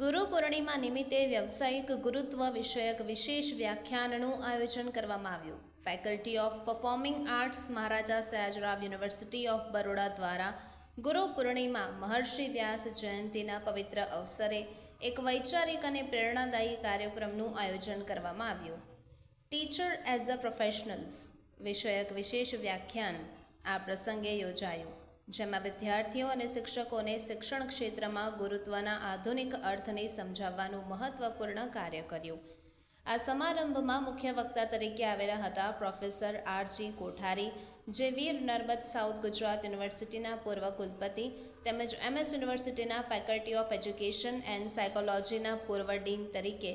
ગુરુ પૂર્ણિમા નિમિત્તે વ્યવસાયિક ગુરુત્વ વિષયક વિશેષ વ્યાખ્યાનનું આયોજન કરવામાં આવ્યું. Faculty of performing arts Maharaja Sayajrao university of Baroda દ્વારા ગુરુ પૂર્ણિમા મહર્ષિ વ્યાસ જયંતિના પવિત્ર અવસરે એક વૈચારિક અને પ્રેરણાદાયી કાર્યક્રમનું આયોજન કરવામાં આવ્યું. ટીચર એઝ અ પ્રોફેશનલ્સ વિષયક વિશેષ વ્યાખ્યાન આ પ્રસંગે યોજાયું. જેમાં વિદ્યાર્થીઓ અને શિક્ષકોને શિક્ષણ ક્ષેત્રમાં ગુરુત્વના આધુનિક અર્થને સમજાવવાનું મહત્વપૂર્ણ કાર્ય કર્યું. આ સમારંભમાં મુખ્ય વક્તા તરીકે આવેલા હતા પ્રોફેસર આરજી કોઠારી, જે વીર નર્મદ સાઉથ ગુજરાત યુનિવર્સિટીના પૂર્વ કુલપતિ તેમજ એમએસ યુનિવર્સિટીના ફેકલ્ટી ઓફ એજ્યુકેશન એન્ડ સાયકોલોજીના પૂર્વ ડીન તરીકે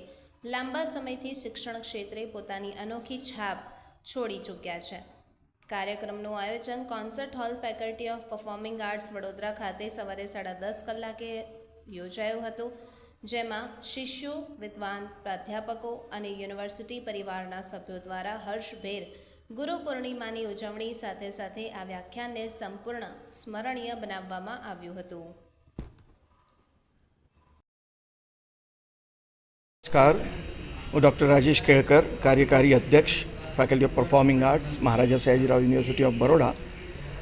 લાંબા સમયથી શિક્ષણ ક્ષેત્રે પોતાની અનોખી છાપ છોડી ચૂક્યા છે. કાર્યક્રમનું આયોજન concert hall faculty of performing arts Vadodara ખાતે સવારે સાડા દસ કલાકે યોજાયું હતું. જેમાં શિષ્યો, વિદ્વાન, પ્રાધ્યાપકો અને યુનિવર્સિટી પરિવારના સભ્યો દ્વારા હર્ષભેર ગુરુ પૂર્ણિમાની ઉજવણી સાથે સાથે આ વ્યાખ્યાનને સંપૂર્ણ સ્મરણીય બનાવવામાં આવ્યું હતું. નમસ્કાર. હું ડૉક્ટર રાજેશ કેળકર, કાર્યકારી અધ્યક્ષ faculty of performing arts Maharaja Sayajirao university of Baroda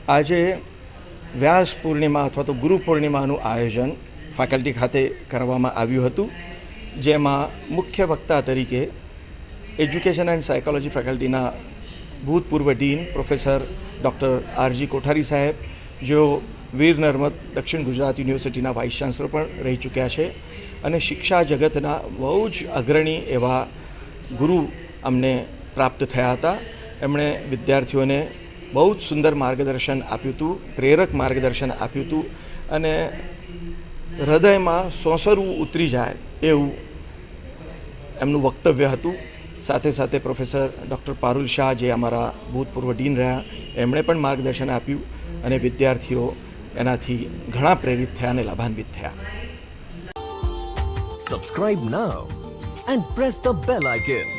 આજે વ્યાસ પૂર્ણિમા અથવા તો ગુરુ પૂર્ણિમાનું આયોજન ફેકલ્ટી ખાતે કરવામાં આવ્યું હતું, જેમાં મુખ્ય વક્તા તરીકે એજ્યુકેશન એન્ડ સાયકોલોજી ફેકલ્ટીના ભૂતપૂર્વ dean professor doctor RG Kothari saheb, જેઓ વીર નર્મદ દક્ષિણ ગુજરાત યુનિવર્સિટીના વાઇસ ચાન્સલર પણ રહી ચૂક્યા છે અને શિક્ષા જગતના બહુ જ અગ્રણી એવા ગુરુ અમને પ્રાપ્ત થયા હતા. એમણે વિદ્યાર્થીઓને બહુ જ સુંદર માર્ગદર્શન આપ્યું હતું, પ્રેરક માર્ગદર્શન આપ્યું હતું અને હૃદયમાં સોંસરવું ઉતરી જાય એવું એમનું વક્તવ્ય હતું. સાથે સાથે પ્રોફેસર ડૉક્ટર પારુલ શાહ જે અમારા ભૂતપૂર્વ ડીન રહ્યા, એમણે પણ માર્ગદર્શન આપ્યું અને વિદ્યાર્થીઓ એનાથી ઘણા પ્રેરિત થયા અને લાભાન્વિત થયા. Subscribe now and press the bell icon.